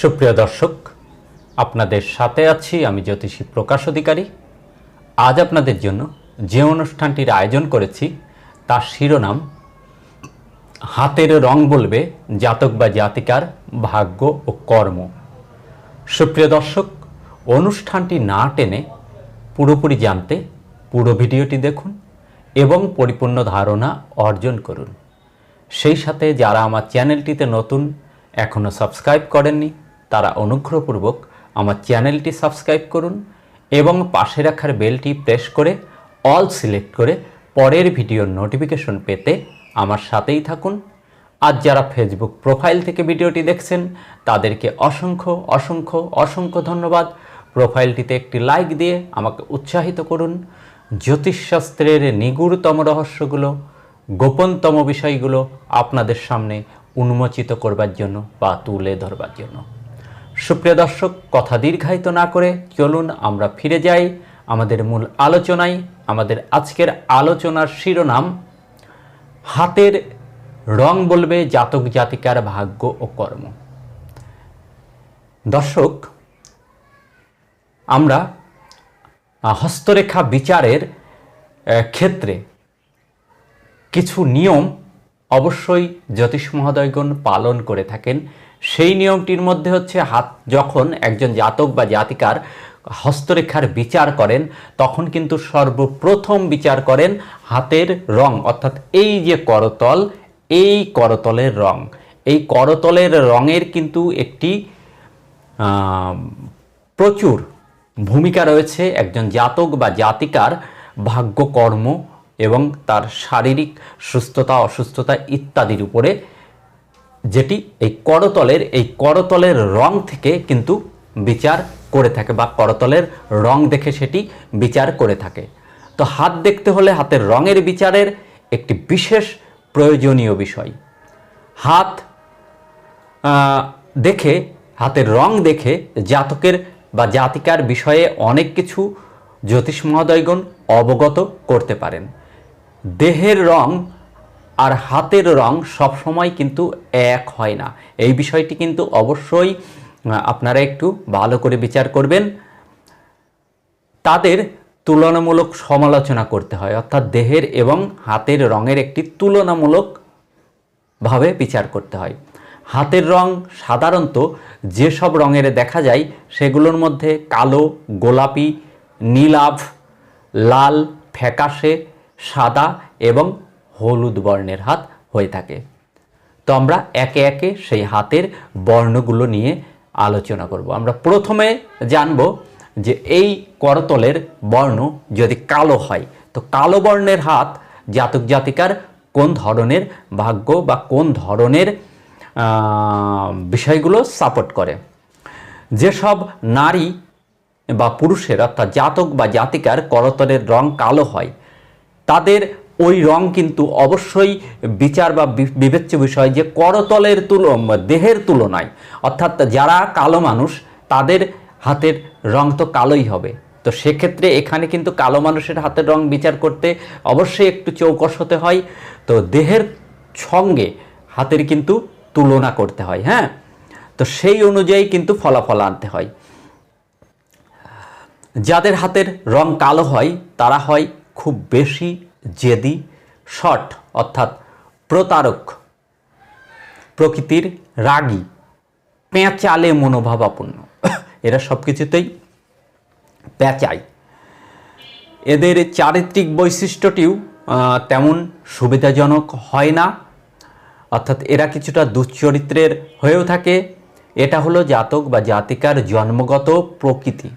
সুপ্রিয় দর্শক, আপনাদের সাথে আছি আমি জ্যোতিষী প্রকাশ অধিকারী। আজ আপনাদের জন্য যে অনুষ্ঠানটির আয়োজন করেছি, তার শিরোনাম, হাতের রং বলবে জাতক বা জাতিকার ভাগ্য ও কর্ম। সুপ্রিয় দর্শক, অনুষ্ঠানটি না টেনে পুরোপুরি জানতে পুরো ভিডিওটি দেখুন এবং পরিপূর্ণ ধারণা অর্জন করুন। সেই সাথে যারা আমার চ্যানেলটিতে নতুন এখনও সাবস্ক্রাইব করেননি তারা অনুগ্রহপূর্বক আমার চ্যানেলটি সাবস্ক্রাইব করুন এবং পাশে রাখার বেলটি প্রেস করে অল সিলেক্ট করে পরের ভিডিওর নোটিফিকেশন পেতে আমার সাথেই থাকুন। আর যারা ফেসবুক প্রোফাইল থেকে ভিডিওটি দেখছেন, তাদেরকে অসংখ্য অসংখ্য অসংখ্য ধন্যবাদ। প্রোফাইলটিতে একটি লাইক দিয়ে আমাকে উৎসাহিত করুন। জ্যোতিষশাস্ত্রের নিগুড়তম রহস্যগুলো, গোপনতম বিষয়গুলো আপনাদের সামনে উন্মোচিত করবার জন্য বা তুলে ধরবার জন্য। সুপ্রিয় দর্শক, কথা দীর্ঘায়িত না করে চলুন আমরা ফিরে যাই আমাদের মূল আলোচনায়। আমাদের আজকের আলোচনার শিরোনাম, হাতের রং বলবে জাতক জাতিকার ভাগ্য ও কর্ম। দর্শক, আমরা হস্তরেখা বিচারের ক্ষেত্রে কিছু নিয়ম অবশ্যই জ্যোতিষ মহোদয়গণ পালন করে থাকেন। সেই নিয়মটির মধ্যে হচ্ছে হাত যখন একজন জাতক বা জাতিকার হস্তরেখার বিচার করেন, তখন কিন্তু সর্বপ্রথম বিচার করেন হাতের রং, অর্থাৎ এই যে করতল, এই করতলের রং। এই করতলের রঙের কিন্তু একটি প্রচুর ভূমিকা রয়েছে একজন জাতক বা জাতিকার ভাগ্যকর্ম এবং তার শারীরিক সুস্থতা, অসুস্থতা ইত্যাদির উপরে। যেটি এই করতলের এই করতলের রং থেকে কিন্তু বিচার করে থাকে বা করতলের রং দেখে সেটি বিচার করে থাকে। তো হাত দেখতে হলে হাতের রঙের বিচারের একটি বিশেষ প্রয়োজনীয় বিষয়। হাত দেখে, হাতের রং দেখে জাতকের বা জাতিকার বিষয়ে অনেক কিছু জ্যোতিষ মহোদয়গণ অবগত করতে পারেন। দেহের রং আর হাতের রং সবসময় কিন্তু এক হয় না। এই বিষয়টি কিন্তু অবশ্যই আপনারা একটু ভালো করে বিচার করবেন। তাদের তুলনামূলক সমালোচনা করতে হয়, অর্থাৎ দেহের এবং হাতের রঙের একটি তুলনামূলক ভাবে বিচার করতে হয়। হাতের রং সাধারণত যেসব রঙের দেখা যায়, সেগুলোর মধ্যে কালো, গোলাপি, নীলাভ, লাল, ফ্যাকাশে, সাদা এবং হলুদ বর্ণের হাত হয়ে থাকে। তো আমরা একে একে সেই হাতের বর্ণগুলো নিয়ে আলোচনা করব। আমরা প্রথমে জানব যে এই করতলের বর্ণ যদি কালো হয়, তো কালো বর্ণের হাত জাতক জাতিকার কোন ধরনের ভাগ্য বা কোন ধরনের বিষয়গুলো সাপোর্ট করে? যেসব নারী বা পুরুষের অর্থাৎ জাতক বা জাতিকার করতলের রং কালো হয়, তাদের ওই রং কিন্তু অবশ্যই বিচার বা বিবেচ্য বিষয় যে করতলের তুল দেহের তুলনায়। অর্থাৎ যারা কালো মানুষ, তাদের হাতের রং তো কালোই হবে। তো সেক্ষেত্রে এখানে কিন্তু কালো মানুষের হাতের রং বিচার করতে অবশ্যই একটু চৌকস হতে হয়। তো দেহের সঙ্গে হাতের কিন্তু তুলনা করতে হয় হ্যাঁ? তো সেই অনুযায়ী কিন্তু ফলাফল আনতে হয়। যাদের হাতের রং কালো হয়, তারা হয় খুব বেশি জেদি, শট, অর্থাৎ প্রতারক। প্রকৃতির রাগী, পেঁচালে মনোভাবাপন্ন। এরা সব কিছুতেই পেঁচায় এদের চারিত্রিক বৈশিষ্ট্যটিও তেমন সুবিধাজনক হয় না। অর্থাৎ এরা কিছুটা দুশ্চরিত্রের হয়েও থাকে। এটা হলো জাতক বা জাতিকার জন্মগত প্রকৃতি।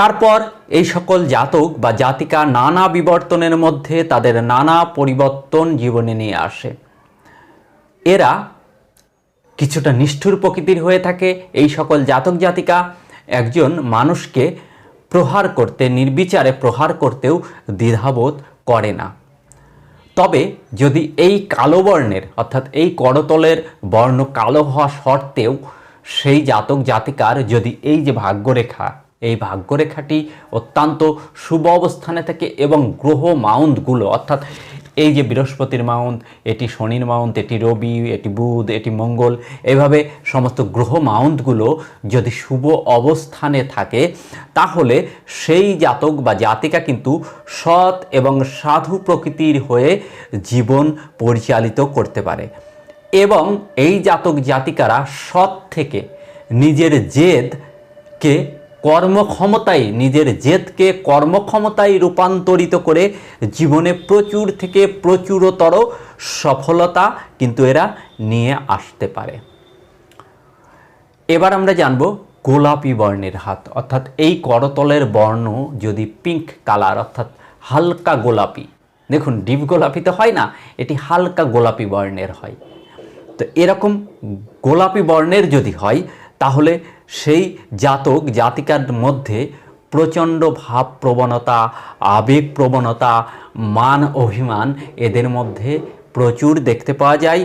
তারপর এই সকল জাতক বা জাতিকা নানা বিবর্তনের মধ্যে তাদের নানা পরিবর্তন জীবনে নিয়ে আসে। এরা কিছুটা নিষ্ঠুর প্রকৃতির হয়ে থাকে। এই সকল জাতক জাতিকা একজন মানুষকে প্রহার করতে, নির্বিচারে প্রহার করতেও দ্বিধাবোধ করে না। তবে যদি এই কালো বর্ণের অর্থাৎ এই করতলের বর্ণ কালো হওয়া সত্ত্বেও সেই জাতক জাতিকার যদি এই যে ভাগ্যরেখা এই ভাগ্যরেখাটি অত্যন্ত শুভ অবস্থানে থাকে এবং গ্রহ মাউন্টগুলো, অর্থাৎ এই যে বৃহস্পতির মাউন্ট, এটি শনির মাউন্ট, এটি রবি, এটি বুধ, এটি মঙ্গল, এভাবে সমস্ত গ্রহ মাউন্টগুলো যদি শুভ অবস্থানে থাকে, তাহলে সেই জাতক বা জাতিকা কিন্তু সৎ এবং সাধু প্রকৃতির হয়ে জীবন পরিচালিত করতে পারে। এবং এই জাতক জাতিকারা সৎ থেকে নিজের জেদকে কর্মক্ষমতায়, নিজের জেদকে কর্মক্ষমতায় রূপান্তরিত করে জীবনে প্রচুর থেকে প্রচুরতর সফলতা কিন্তু এরা নিয়ে আসতে পারে। এবার আমরা জানব গোলাপি বর্ণের হাত, অর্থাৎ এই করতলের বর্ণ যদি পিঙ্ক কালার অর্থাৎ হালকা গোলাপি। দেখুন ডিপ গোলাপি তো হয় না, এটি হালকা গোলাপি বর্ণের হয়। তো এরকম গোলাপি বর্ণের যদি হয় তাহলে সেই জাতক, জাতিকার মধ্যে প্রচণ্ড ভাব প্রবণতা আবেগ প্রবণতা মান অভিমান এদের মধ্যে প্রচুর দেখতে পাওয়া যায়।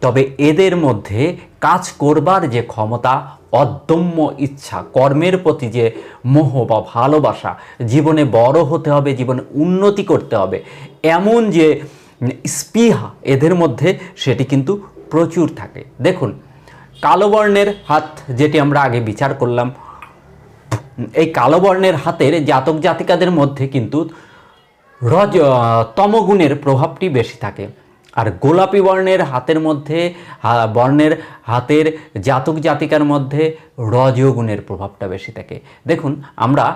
তবে এদের মধ্যে কাজ করবার যে ক্ষমতা, অদম্য ইচ্ছা, কর্মের প্রতি যে মোহ বা ভালোবাসা, জীবনে বড় হতে হবে, জীবনে উন্নতি করতে হবে, এমন যে স্পৃহা এদের মধ্যে, সেটি কিন্তু প্রচুর থাকে। দেখুন কালো বর্ণের হাত যেটি আমরা আগে বিচার করলাম, এই কালো বর্ণের হাতের জাতক জাতিকাদের মধ্যে কিন্তু রজ, তমগুণের প্রভাবটি বেশি থাকে। আর গোলাপি বর্ণের হাতের মধ্যে বর্ণের হাতের জাতক জাতিকার মধ্যে রজগুণের প্রভাবটা বেশি থাকে। দেখুন, আমরা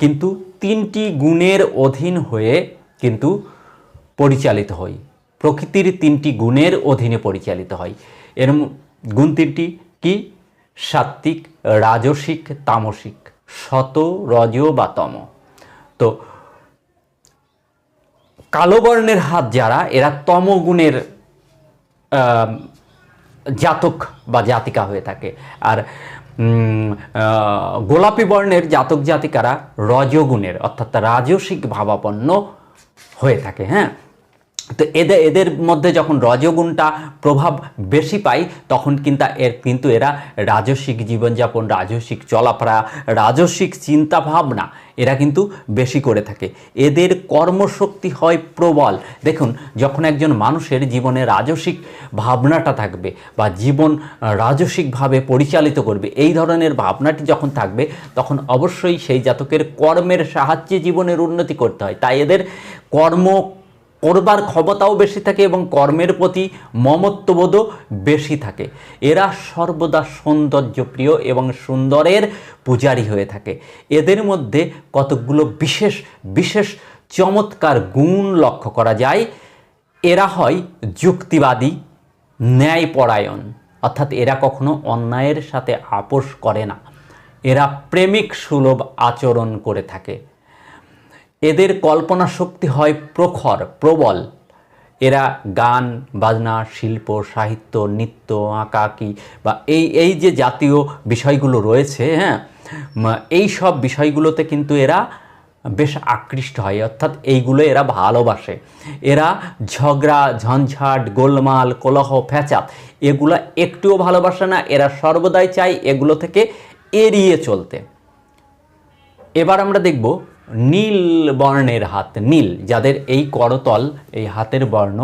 কিন্তু তিনটি গুণের অধীন হয়ে কিন্তু পরিচালিত হই। প্রকৃতির তিনটি গুণের অধীনে পরিচালিত হয়। এর গুণ তিনটি কি? সাত্ত্বিক রাজসিক, তামসিক। শত রজ বা তম। তো কালো বর্ণের হাত যারা, এরা তমগুণের জাতক বা জাতিকা হয়ে থাকে। আর গোলাপি বর্ণের জাতক জাতিকারা রজগুণের, অর্থাৎ রাজসিক ভাবাপন্ন হয়ে থাকে হ্যাঁ? তো এদের এদের মধ্যে যখন রজগুণটা প্রভাব বেশি পায়, তখন কিন্তু এর, কিন্তু এরা রাজস্বিক জীবনযাপন রাজস্বিক চলাফেরা রাজস্বিক চিন্তা ভাবনা এরা কিন্তু বেশি করে থাকে। এদের কর্মশক্তি হয় প্রবল। দেখুন, যখন একজন মানুষের জীবনে রাজস্বিক ভাবনাটা থাকবে বা জীবন রাজস্বিকভাবে পরিচালিত করবে, এই ধরনের ভাবনাটি যখন থাকবে, তখন অবশ্যই সেই জাতকের কর্মের সাহায্যে জীবনের উন্নতি করতে হয়। তাই এদের কর্ম করবার ক্ষমতাও বেশি থাকে এবং কর্মের প্রতি মমত্ববোধও বেশি থাকে। এরা সর্বদা সৌন্দর্যপ্রিয় এবং সুন্দরের পূজারী হয়ে থাকে। এদের মধ্যে কতকগুলো বিশেষ বিশেষ চমৎকার গুণ লক্ষ্য করা যায়। এরা হয় যুক্তিবাদী, ন্যায়পরায়ণ। অর্থাৎ এরা কখনো অন্যায়ের সাথে আপোষ করে না। এরা প্রেমিক সুলভ আচরণ করে থাকে। এদের কল্পনা শক্তি হয় প্রখর, প্রবল। এরা গান, বাজনা, শিল্প, সাহিত্য, নৃত্য, আঁকাআঁকি বা এই এই যে জাতীয় বিষয়গুলো রয়েছে হ্যাঁ এই সব বিষয়গুলোতে কিন্তু এরা বেশ আকৃষ্ট হয়। অর্থাৎ এইগুলো এরা ভালোবাসে। এরা ঝগড়া, ঝঞ্ঝাট, গোলমাল, কলহ, ফ্যাচাত, এগুলো একটুও ভালোবাসে না। এরা সর্বদাই চায় এগুলো থেকে এড়িয়ে চলতে। এবার আমরা দেখব নীল বর্ণের হাত, নীল, যাদের এই করতল, এই হাতের বর্ণ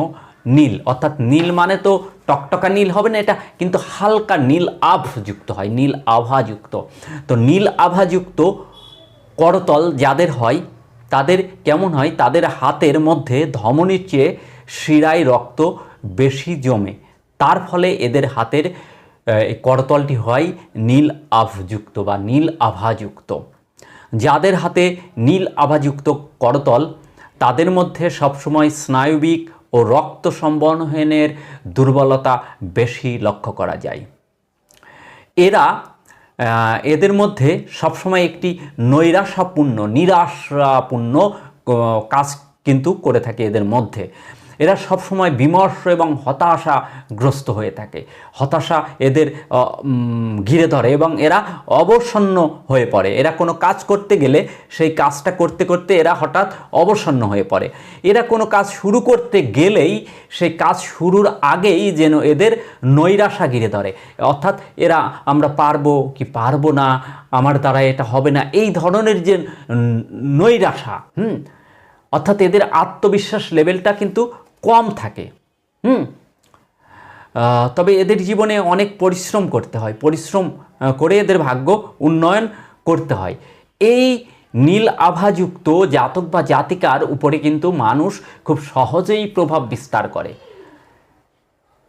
নীল। অর্থাৎ নীল মানে তো টকটকা নীল হবে না এটা, কিন্তু হালকা নীল আভযুক্ত হয়, নীল আভাযুক্ত তো নীল আভাযুক্ত করতল যাদের হয়, তাদের কেমন হয়? তাদের হাতের মধ্যে ধমনির চেয়ে শিরায় রক্ত বেশি জমে। তার ফলে এদের হাতের করতলটি হয় নীল আভযুক্ত বা নীল আভাযুক্ত যাদের হাতে নীল আভাযুক্ত করতল, তাদের মধ্যে সবসময় স্নায়বিক ও রক্ত সম্বহনের দুর্বলতা বেশি লক্ষ্য করা যায়। এরা এদের মধ্যে সবসময় একটি নৈরাশাপূর্ণ নিরাশাপূর্ণ কাজ কিন্তু করে থাকে এদের মধ্যে। এরা সবসময় বিমর্ষ এবং হতাশাগ্রস্ত হয়ে থাকে। হতাশা এদের ঘিরে ধরে এবং এরা অবসন্ন হয়ে পড়ে। এরা কোনো কাজ করতে গেলে সেই কাজটা করতে করতে এরা হঠাৎ অবসন্ন হয়ে পড়ে। এরা কোনো কাজ শুরু করতে গেলেই সেই কাজ শুরুর আগেই যেন এদের নৈরাশা ঘিরে ধরে। অর্থাৎ এরা, আমরা পারব কি পারব না? আমার দ্বারা এটা হবে না। এই ধরনের যে নৈরাশা, হুম? অর্থাৎ এদের আত্মবিশ্বাস লেভেলটা কিন্তু কম থাকে। হুম? তবে এদের জীবনে অনেক পরিশ্রম করতে হয়। পরিশ্রম করে এদের ভাগ্য উন্নয়ন করতে হয়। এই নীল আভাযুক্ত জাতক বা জাতিকার উপরে কিন্তু মানুষ খুব সহজেই প্রভাব বিস্তার করে।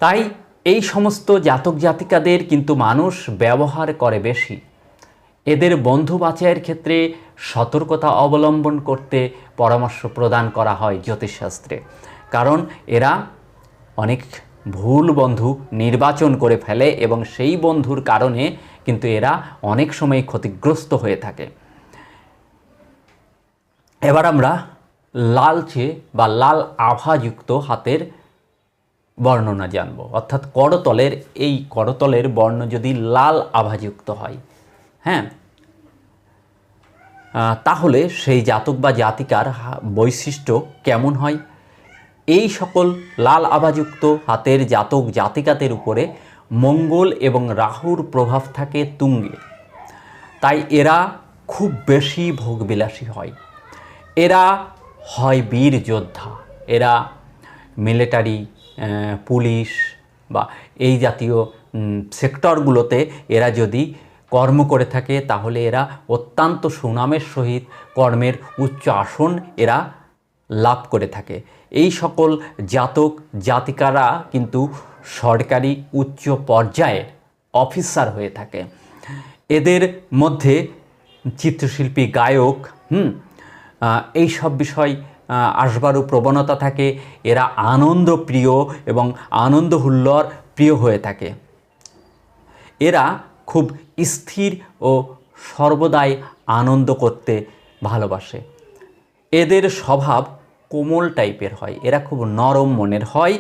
তাই এই সমস্ত জাতক জাতিকাদের কিন্তু মানুষ ব্যবহার করে বেশি। এদের বন্ধু বাছাইয়ের ক্ষেত্রে সতর্কতা অবলম্বন করতে পরামর্শ প্রদান করা হয় জ্যোতিষশাস্ত্রে। কারণ এরা অনেক ভুল বন্ধু নির্বাচন করে ফেলে এবং সেই বন্ধুর কারণে কিন্তু এরা অনেক সময় ক্ষতিগ্রস্ত হয়ে থাকে। এবার আমরা লালচে বা লাল আভাযুক্ত হাতের বর্ণনা জানব। অর্থাৎ করতলের, এই করতলের বর্ণ যদি লাল আভাযুক্ত হয় হ্যাঁ? তাহলে সেই জাতক বা জাতিকার বৈশিষ্ট্য কেমন হয়? এই সকল লাল আভাযুক্ত হাতের জাতক জাতিকাতের উপরে মঙ্গল এবং রাহুর প্রভাব থাকে তুঙ্গে। তাই এরা খুব বেশি ভোগবিলাসী হয়। এরা হয় বীর যোদ্ধা। এরা মিলিটারি পুলিশ বা এই জাতীয় সেক্টরগুলোতে এরা যদি কর্ম করে থাকে, তাহলে এরা অত্যন্ত সুনামের সহিত কর্মের উচ্চ আসন এরা লাভ করে থাকে। এই সকল জাতক, জাতিকারা কিন্তু সরকারি উচ্চ পর্যায়ের অফিসার হয়ে থাকে। এদের মধ্যে চিত্রশিল্পী, গায়ক, হুম এই সব বিষয় আসবারও প্রবণতা থাকে। এরা আনন্দ প্রিয় এবং আনন্দ হুল্লোর প্রিয় হয়ে থাকে। এরা খুব স্থির ও সর্বদাই আনন্দ করতে ভালোবাসে। এদের স্বভাব কোমল টাইপের হয়, এরা খুব নরম মনের হয়,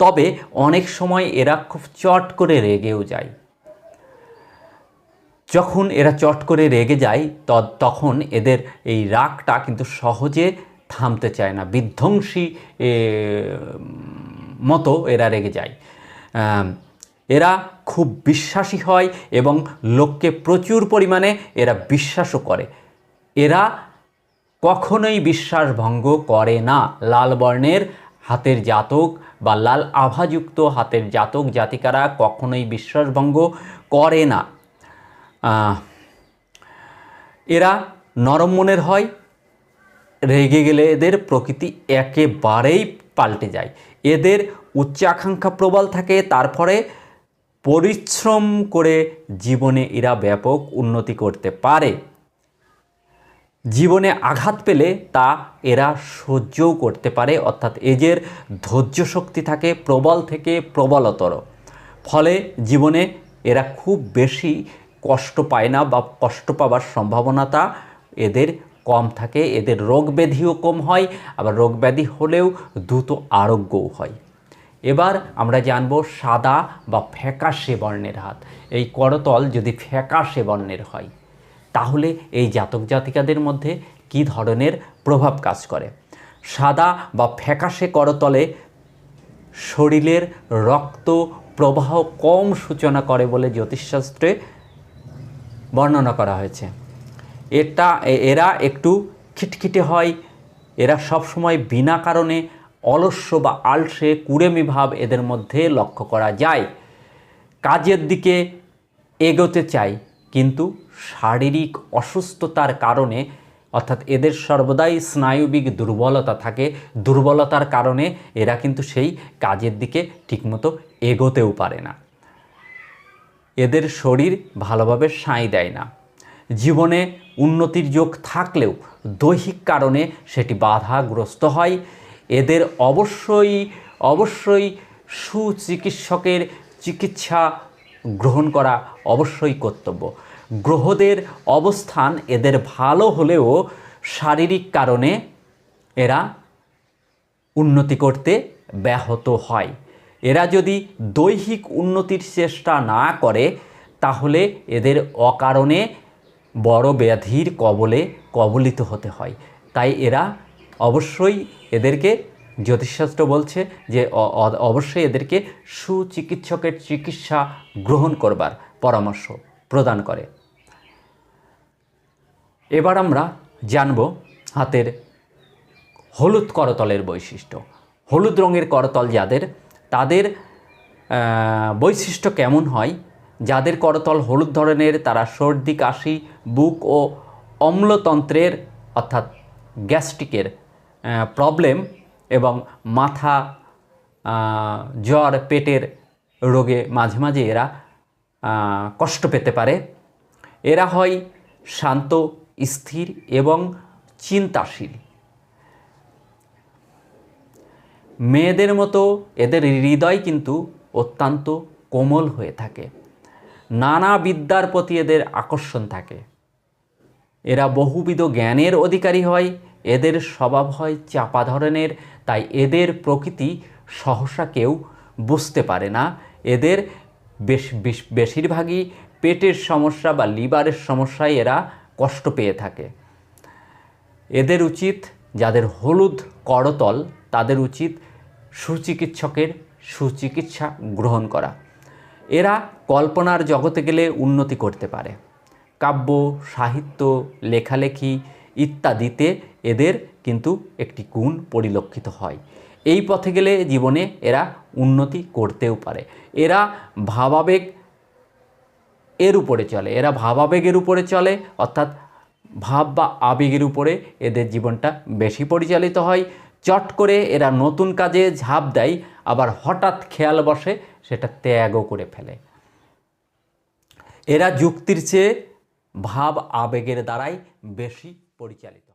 তবে অনেক সময় এরা খুব চট করে রেগেও যায়। যখন এরা চট করে রেগে যায় তখন এদের এই রাগটা কিন্তু সহজে থামতে চায় না, বিধ্বংসী মতো এরা রেগে যায়। এরা খুব বিশ্বাসী হয় এবং লোককে প্রচুর পরিমাণে এরা বিশ্বাসও করে। এরা কখনোই বিশ্বাস ভঙ্গ করে না। লাল বর্ণের হাতের জাতক বা লাল আভাযুক্ত হাতের জাতক জাতিকারা কখনোই বিশ্বাসভঙ্গ করে না। এরা নরম মনের হয়, রেগে গেলে এদের প্রকৃতি একেবারেই পাল্টে যায়। এদের উচ্চাকাঙ্ক্ষা প্রবল থাকে, তারপরে পরিশ্রম করে জীবনে এরা ব্যাপক উন্নতি করতে পারে। জীবনে আঘাত পেলে তা এরা সহ্যও করতে পারে, অর্থাৎ এদের ধৈর্য শক্তি থাকে, প্রবল থেকে প্রবলতর। ফলে জীবনে এরা খুব বেশি কষ্ট পায় না বা কষ্ট পাওয়ার সম্ভাবনাটা এদের কম থাকে। এদের রোগ ব্যাধিও কম হয়, আবার রোগ ব্যাধি হলেও দ্রুত আরোগ্যও হয়। এবার আমরা জানব সাদা বা ফ্যাকাশে বর্ণের হাত। এই করতল যদি ফ্যাকাশে বর্ণের হয় তাহলে এই জাতক জাতিকাদের মধ্যে কি ধরনের প্রভাব কাজ করে? সাদা বা ফ্যাকাশে করতলে শরীরের রক্ত প্রবাহ কম সূচনা করে বলে জ্যোতিষশাস্ত্রে বর্ণনা করা হয়েছে। এটা, এরা একটু খিটখিটে হয়, এরা সবসময় বিনা কারণে অলস্য বা আলসে কুড়েমি ভাব এদের মধ্যে লক্ষ্য করা যায়। কাজের দিকে এগোতে চাই কিন্তু শারীরিক অসুস্থতার কারণে, অর্থাৎ এদের সর্বদাই স্নায়ুবিক দুর্বলতা থাকে, দুর্বলতার কারণে এরা কিন্তু সেই কাজের দিকে ঠিকমতো এগোতেও পারে না। এদের শরীর ভালোভাবে সাঁই দেয় না। জীবনে উন্নতির যোগ থাকলেও দৈহিক কারণে সেটি বাধাগ্রস্ত হয়। এদের অবশ্যই অবশ্যই সুচিকিৎসকের চিকিৎসা গ্রহণ করা অবশ্যই কর্তব্য। গ্রহদের অবস্থান এদের ভালো হলেও শারীরিক কারণে এরা উন্নতি করতে ব্যাহত হয়। এরা যদি দৈহিক উন্নতির চেষ্টা না করে, তাহলে এদের অকারণে বড় ব্যাধির কবলে কবলিত হতে হয়। তাই এরা অবশ্যই এদেরকে জ্যোতিষশাস্ত্র বলছে যে অবশ্যই এদেরকে সুচিকিৎসকের চিকিৎসা গ্রহণ করবার পরামর্শ প্রদান করে। এবার আমরা জানব হাতের হলুদ করতলের বৈশিষ্ট্য। হলুদ রঙের করতল যাদের, তাদের বৈশিষ্ট্য কেমন হয়? যাদের করতল হলুদ ধরনের, তারা সর্দি, কাশি, বুক ও অম্লতন্ত্রের, অর্থাৎ গ্যাস্ট্রিকের প্রবলেম এবং মাথা জ্বর, পেটের রোগে মাঝে মাঝে এরা কষ্ট পেতে পারে। এরা হয় শান্ত স্থির এবং চিন্তাশীল। মেয়েদের মতো এদের হৃদয় কিন্তু অত্যন্ত কোমল হয়ে থাকে। নানা বিদ্যার প্রতি এদের আকর্ষণ থাকে। এরা বহুবিধ জ্ঞানের অধিকারী হয়, এদের স্বভাব হয় চাপা ধরনের, তাই এদের প্রকৃতি সহসা কেউ বুঝতে পারে না। এদের বেশ, বেশ- বেশিরভাগই পেটের সমস্যা বা লিভারের সমস্যায় এরা কষ্ট পেয়ে থাকে। এদের উচিত যাদের হলুদ করতল, তাদের উচিত সুচিকিৎসকের সুচিকিৎসা গ্রহণ করা। এরা কল্পনার জগতে গেলে উন্নতি করতে পারে। কাব্য, সাহিত্য, লেখালেখি ইত্যাদিতে এদের কিন্তু একটি গুণ পরিলক্ষিত হয়। এই পথে গেলে জীবনে এরা উন্নতি করতেও পারে। এরা ভাবাবেগ এর উপরে চলে। এরা ভাবাবেগের উপরে চলে, অর্থাৎ ভাব বা আবেগের উপরে এদের জীবনটা বেশি পরিচালিত হয়। চট করে এরা নতুন কাজে ঝাঁপ দেয়, আবার হঠাৎ খেয়াল বসে, সেটা ত্যাগও করে ফেলে। এরা যুক্তির চেয়ে ভাব আবেগের দ্বারাই বেশি পরিচালিত।